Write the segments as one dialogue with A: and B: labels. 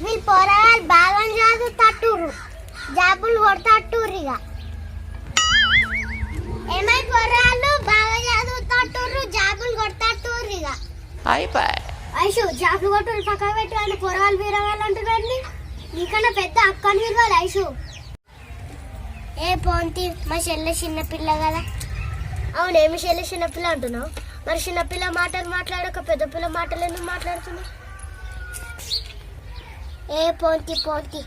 A: వీళ్ళు పోరాగాలు బాగా చదువుతట్టుర్రు జాబులు కొడతట్టుర్రు ఇక. ఏమై పోరాళ్ళు బాగా చదువుతట్టుర్రు జాబులు కొడతట్టుర్రు ఇక ఐషు జాబులు కొట్టుర్రు పక్కన పెట్టి వాళ్ళు పొరగాలు వీరవాళ్ళు అంటున్నారు నీకన్నా పెద్ద అక్కని వీరవాలి ఐషు ఏ పోంతి మా చెల్లె చిన్నపిల్ల కదా. అవును ఏమి చెల్లె చిన్నపిల్ల అంటున్నావు? మరి చిన్నపిల్ల మాటలు మాట్లాడక పెద్ద పిల్ల మాటలు ఎందుకు మాట్లాడుతున్నావు? ఏ పోంతి పోంతి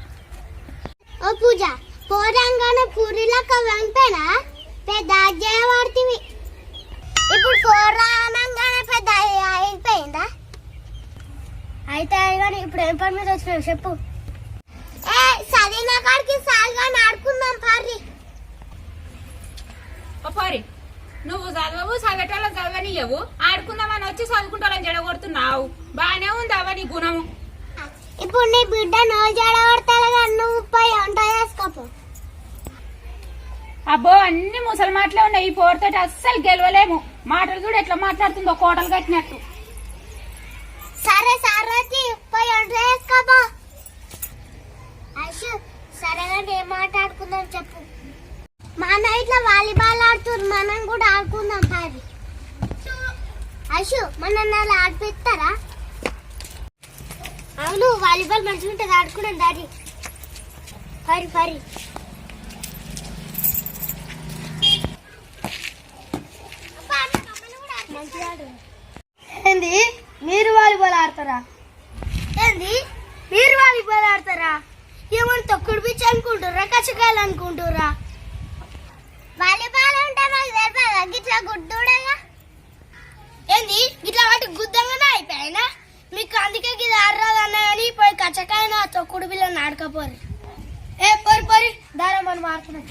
A: ఓ పూజ పోరంగానే పూరిలక్క వెంపేనా పెద్ద అజ్జయ వాడుతుంది ఇప్పుడు పోరానంగానే పెద్ద అయిపోయిందా? అయితే కానీ ఇప్పుడు ఏం పని మీద వచ్చినావు చెప్పు. ఏ చదివిన కాడికి సాలుగా ఆడుకుందాం పారి
B: పోరి నువ్వు చదవవు చదివేటోళ్ళ చదవనియవు ఆడుకుందామని వచ్చి చదువుకుంటారని జడగొడుతున్నావు. బాగానే ఉంది అవ్వ నీ గుణము?
A: ఇప్పుడు నీ బిడ్డ నో జడగొడతాడు కానీ నువ్వు పోయి వంట చేసుకోపో.
B: అబ్బో అన్ని ముసలి మాటలే ఉన్నాయి. ఈ పోరుతోటి అస్సలు గెలవలేము. మాటలు చూడు ఎట్లా మాట్లాడుతుందో కోటలు కట్టినట్టు.
A: సరే సరతి పోయి వంట అశు సరేగా ఏం మాట్లాడుకుందాం చెప్పు. మన ఇట్లా వాలీబాల్ ఆడుతుంది మనం కూడా ఆడుకుందాం పది. అశు మన నాలు ఆడిపిస్తారా? అవును వాలీబాల్ మంచిగా ఉంటుంది ఆడుకున్నాం దారి పరి పరి మంచిగా ఆడు ఏంది? మీరు వాలీబాల్ ఆడతారా? ఏంది? మీరు వాలీబాల్ ఆడతారా? ఏమని తొక్కుడు పిచ్చి అనుకుంటుర్రా కచ్చకాయలు అనుకుంటుర్రా? వాలీబాల్ అంటే మాకు తెలియదా గిట్లా గుడ్డుడేగా. ఏంది? గిట్లా వాటి గుద్దంగానే అయిపోయినా మీకు అందుకే గిది ఆడరాదన్నా కానీ పోయి కచ్చకాయన తొక్కుడు పిల్లని ఆడకపోరు ఏ పొరి పొరి దారా మనం ఆడుతున్నాం.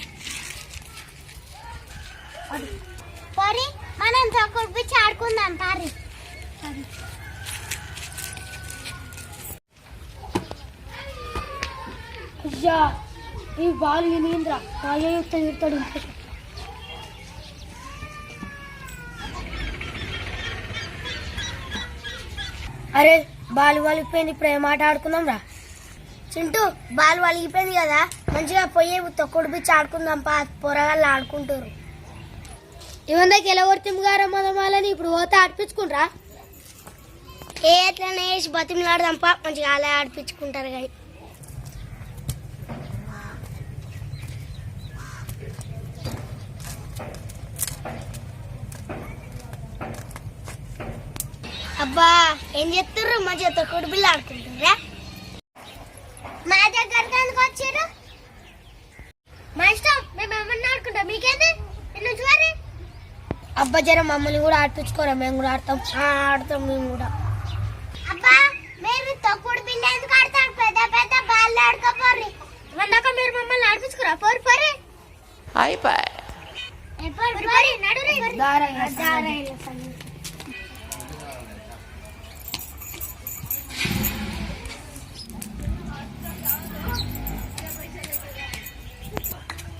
A: పొరి మనం తొక్కుడు పిచ్చి ఆడుకుందాం పారి
C: అయ్యా ఈ బాల్ వినింద్రా. అయ్యో తిడతాడు అరే బాల్ వలిగిపోయింది ఇప్పుడు ఏం ఆట ఆడుకుందాం రా.
A: చింటూ బాల్ వలిగిపోయింది కదా. మంచిగా పోయి తొక్కుడు పిచ్చి ఆడుకుందాం పా. పొరగాళ్ళు ఆడుకుంటారు
C: ఇవందకి ఎలా కొడుతుంది గారా మదమాలని ఇప్పుడు పోతే ఆడిపించుకుంటారా
A: ఏ ఎట్లనే వేసి బతిమలాడదాం మంచిగా అలా ఆడిపించుకుంటారు కానీ. అబ్బా ఏం చెప్తుర్రు మంచిగా తొక్కుడు బిల్లు ఆడుకుంటారా మా దగ్గర ఎందుకు వచ్చారు మా ఇష్టం మేము ఏమన్నా ఆడుకుంటాం. మీకేంది? నేను చూడాలి
C: అబ్బా జర మమ్మల్ని కూడా ఆడిపించుకోరా మేము కూడా ఆడతాం.
A: ఆడతాం మేము కూడా. అబ్బా మీరు తొక్కుడు బిల్ల ఎందుకు ఆడతారు? పెద్ద పెద్ద బాల్ ఆడుకోపోర్రి. వందాక మీరు మమ్మల్ని ఆడిపించుకురా? పోరు పోరి. సంగతి.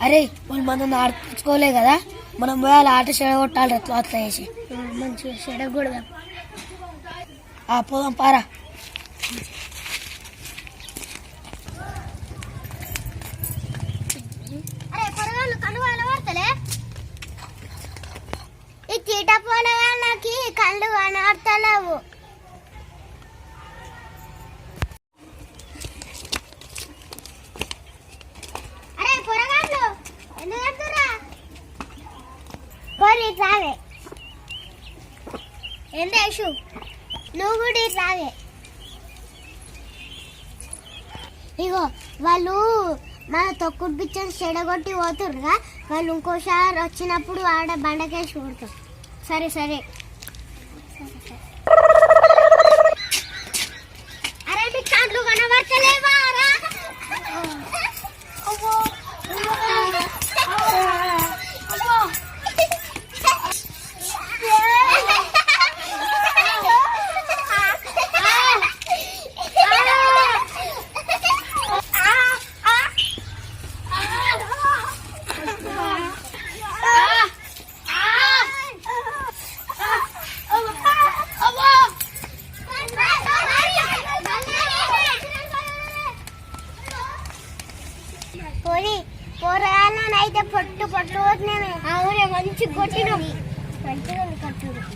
C: అరే వాళ్ళు మనం ఆడిపించుకోలే కదా? మనం పోయాలి ఆట చెడగొట్టాలి అట్లా అట్లా చేసి.
A: ఆ, మంచిగా చెడకూడదాం
C: ఆ పోదాం పారా
A: అరే పొరగాళ్ళు కళ్ళు కనబడతలే ఈ చీట పొలగాళ్ళకి కళ్ళు కనబడతలేవు అరే పొరగాళ్ళు ఎందుకు వెళ్తురా పోరి రావే ఏంటి యశు నువ్వు కూడా ఇటు రావే ఇగో వాళ్ళు మన తొక్కుడు పిచ్చని చెడగొట్టి పోతుర్రుగా వాళ్ళు ఇంకోసారి వచ్చినప్పుడు ఆడ బండకేసి కొడతాం సరే సరే సరే అయితే పొట్టు పొట్టు అవునే మంచి కొట్టినాం. మంచిగా కొట్టినాం